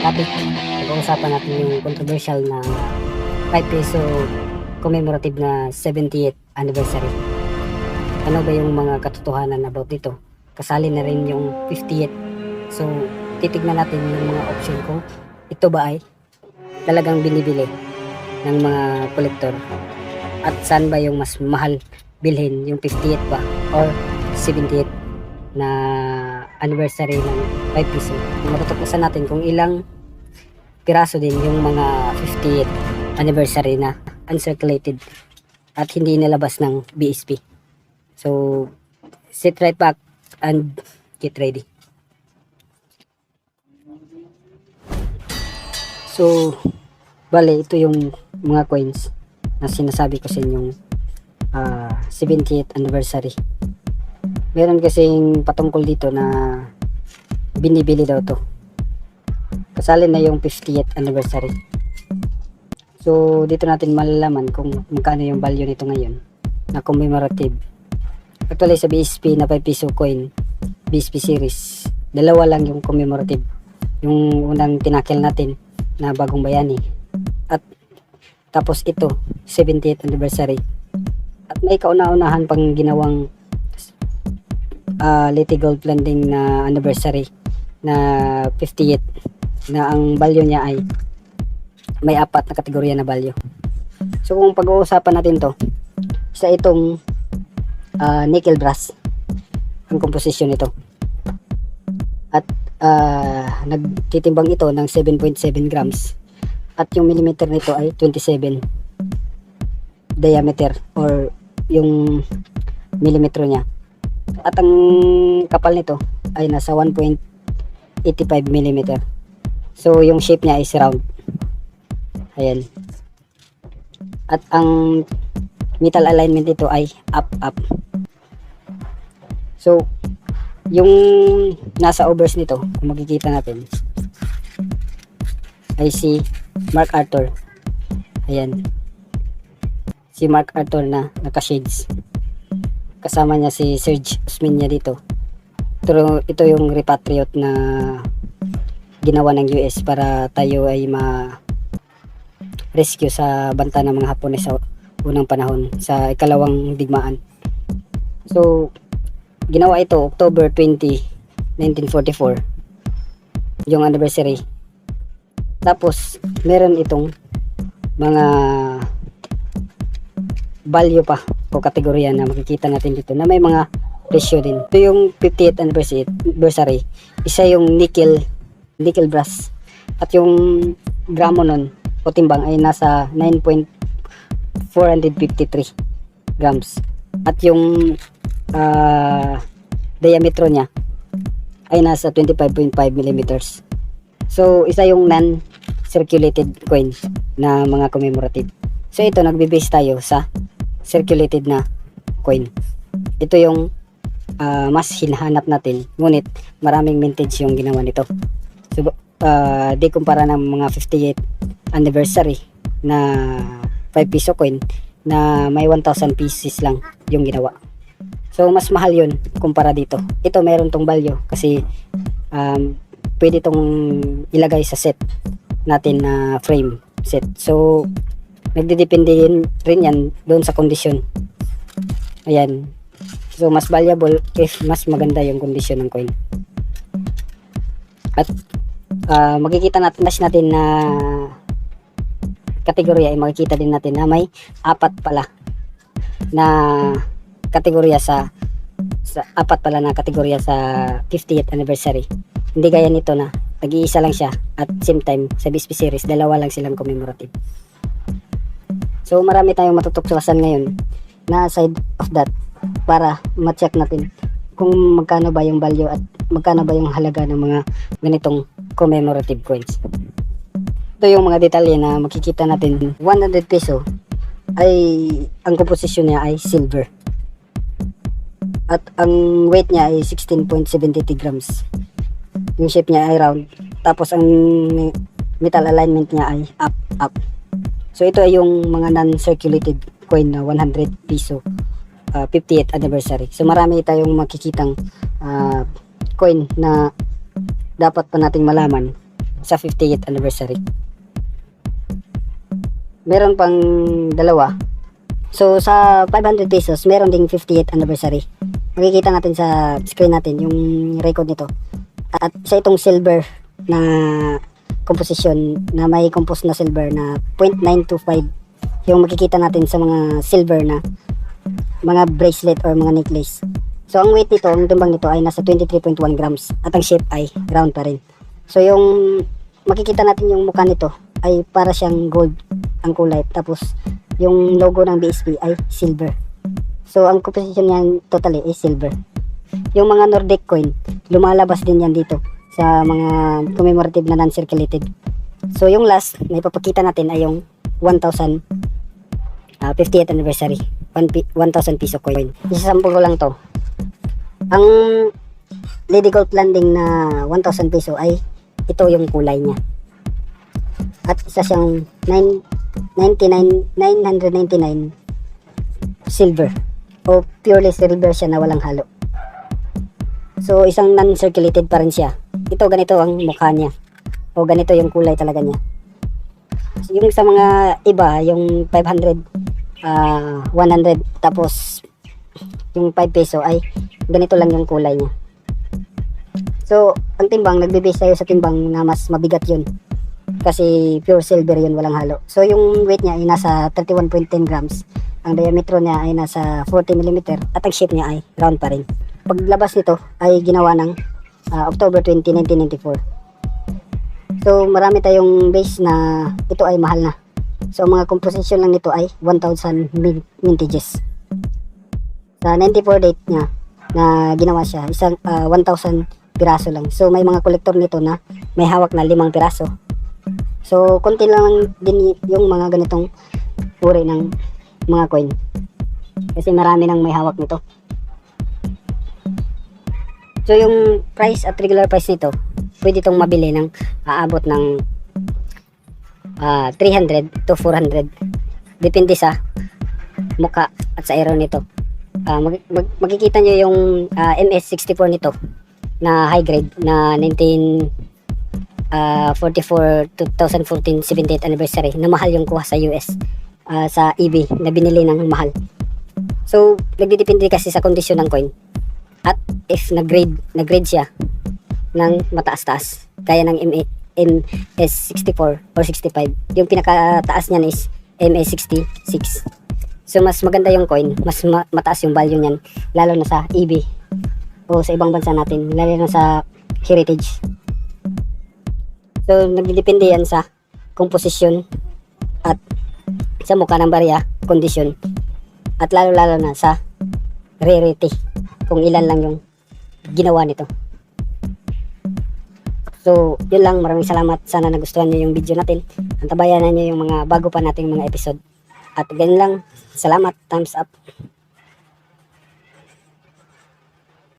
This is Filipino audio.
topic. Pag-uusapan natin yung controversial na 5 peso commemorative na 78th anniversary. Ano ba yung mga katotohanan about dito? Kasali na rin yung 50th. So, titignan natin yung mga option kung ito ba ay talagang binibili ng mga kolektor at saan ba yung mas mahal bilhin yung 50th ba or 70th na anniversary ng 5 piso. Matutuklasan natin kung ilang piraso din yung mga 50th anniversary na uncirculated at hindi nilabas ng BSP. So, sit right back and get ready. So, bale, ito yung mga coins na sinasabi ko sa inyong ah, 70th anniversary. Meron kasing patungkol dito na binibili daw to. Kasali na yung 50th anniversary. So, dito natin malalaman kung magkano yung value nito ngayon na commemorative. Actually, sa BSP na 5 piso coin, BSP series, dalawa lang yung commemorative. Yung unang tinakil natin na bagong bayani. At tapos ito, 70th anniversary. At may kauna-unahan pang ginawang uh, Liti Gold Blending na anniversary na 58 na ang value niya ay may apat na kategorya na value. So kung pag-uusapan natin to, isa itong ah, nickel brass ang composition nito. At ah, nagtitimbang ito ng 7.7 grams at yung millimeter nito ay 27 diameter or yung millimetro niya. At ang kapal nito ay nasa 1.85 mm. So yung shape niya is round. Ayan. At ang metal alignment nito ay up up. So yung nasa overs nito, kung makikita natin, ay si Mark Arthur. Ayan. Si Mark Arthur na naka-shades kasama niya si Serge Osmeña dito. Pero ito yung repatriate na ginawa ng US para tayo ay ma rescue sa banta ng mga Hapones sa unang panahon sa ikalawang digmaan. So, ginawa ito October 20, 1944 yung anniversary. Tapos, meron itong mga value pa o kategorya na makikita natin dito na may mga presyo din. Ito yung 50th anniversary, isa yung nickel nickel brass at yung gramo nun o timbang ay nasa 9.453 grams at yung ah, diametro niya ay nasa 25.5 millimeters. So, isa yung non-circulated coin na mga commemorative. So, ito, nagbe-base tayo sa circulated na coin. Ito yung ah, mas hinahanap natin. Ngunit maraming mintage yung ginawa nito. So, ah, di kumpara ng mga 58th anniversary na 5 piso coin na may 1,000 pieces lang yung ginawa. So, mas mahal yun kumpara dito. Ito meron tong value kasi um, pwede tong ilagay sa set natin na frame set. So, nagdidepende rin yan doon sa kondisyon. Ayan. So, mas valuable if mas maganda yung kondisyon ng coin. At ah, makikita natin dash natin na kategorya ay makikita din natin na may apat pala na kategorya sa, sa apat pala na kategorya sa 50th anniversary. Hindi gaya nito na nag-iisa lang siya at same time sa BSP series dalawa lang silang commemorative. So marami tayong matutuklasan ngayon na aside of that para ma-check natin kung magkano ba yung value at magkano ba yung halaga ng mga ganitong commemorative coins. Ito yung mga detalye na makikita natin. 100 peso ay ang composition niya ay silver. At ang weight niya ay 16.73 grams. Yung shape niya ay round. Tapos ang metal alignment niya ay up, up. So ito ay yung mga non-circulated coin na 100 piso uh, 50th anniversary. So marami tayong makikitang uh, coin na dapat pa nating malaman sa 50th anniversary. Meron pang dalawa. So sa 500 pesos, meron ding 50th anniversary. Makikita natin sa screen natin yung record nito. At sa itong silver na composition na may composed na silver na 0.925 yung makikita natin sa mga silver na mga bracelet or mga necklace. So ang weight nito, ang timbang nito ay nasa 23.1 grams at ang shape ay round pa rin. So yung makikita natin yung mukha nito ay para siyang gold ang kulay tapos yung logo ng BSP ay silver. So ang composition niyan totally is silver. Yung mga Nordic coin, lumalabas din yan dito sa mga commemorative na non-circulated. So yung last na ipapakita natin ay yung 1,000 ah, 50th anniversary. 1 pi- 1,000 piso coin. Isasample lang to. Ang Lady Gold Landing na 1,000 peso ay ito yung kulay niya. At isa siyang 9, 99, 999 silver. O purely silver siya na walang halo. So isang non-circulated pa rin siya. Ito ganito ang mukha niya. O ganito yung kulay talaga niya. Yung sa mga iba, yung 500, ah 100, tapos yung 5 peso ay ganito lang yung kulay niya. So, ang timbang, nagbe-base tayo sa timbang na mas mabigat yun. Kasi pure silver yun, walang halo. So, yung weight niya ay nasa 31.10 grams. Ang diametro niya ay nasa 40 mm at ang shape niya ay round pa rin. Paglabas nito ay ginawa ng ah, October 20, 1994. So, marami tayong base na ito ay mahal na. So, mga composition lang nito ay 1,000 min- mintages. Sa 94 date niya na ginawa siya, isang ah, 1,000 piraso lang. So, may mga kolektor nito na may hawak na limang piraso. So, konti lang din yung mga ganitong uri ng mga coin. Kasi marami nang may hawak nito. So, yung price at regular price nito, pwede itong mabili ng aabot ng ah, 300 to 400. Depende sa muka at sa arrow nito. Ah, mag, mag- makikita nyo yung ah, MS64 nito na high grade na 19 ah, 44 2014 78th anniversary na mahal yung kuha sa US ah, sa eBay na binili ng mahal. So, nagdidepende kasi sa kondisyon ng coin. At if nag-grade, nag-grade siya ng mataas-taas, kaya ng MA, MS64 or 65, yung pinakataas niyan is MS66. So, mas maganda yung coin, mas ma- mataas yung value niyan, lalo na sa eBay o sa ibang bansa natin, lalo na sa heritage. So, nagdidepende yan sa composition at sa mukha ng barya, condition, at lalo-lalo na sa rarity, kung ilan lang yung ginawa nito. So, yun lang. Maraming salamat. Sana nagustuhan niyo yung video natin. Antabayan niyo yung mga bago pa nating mga episode. At ganun lang. Salamat. Thumbs up.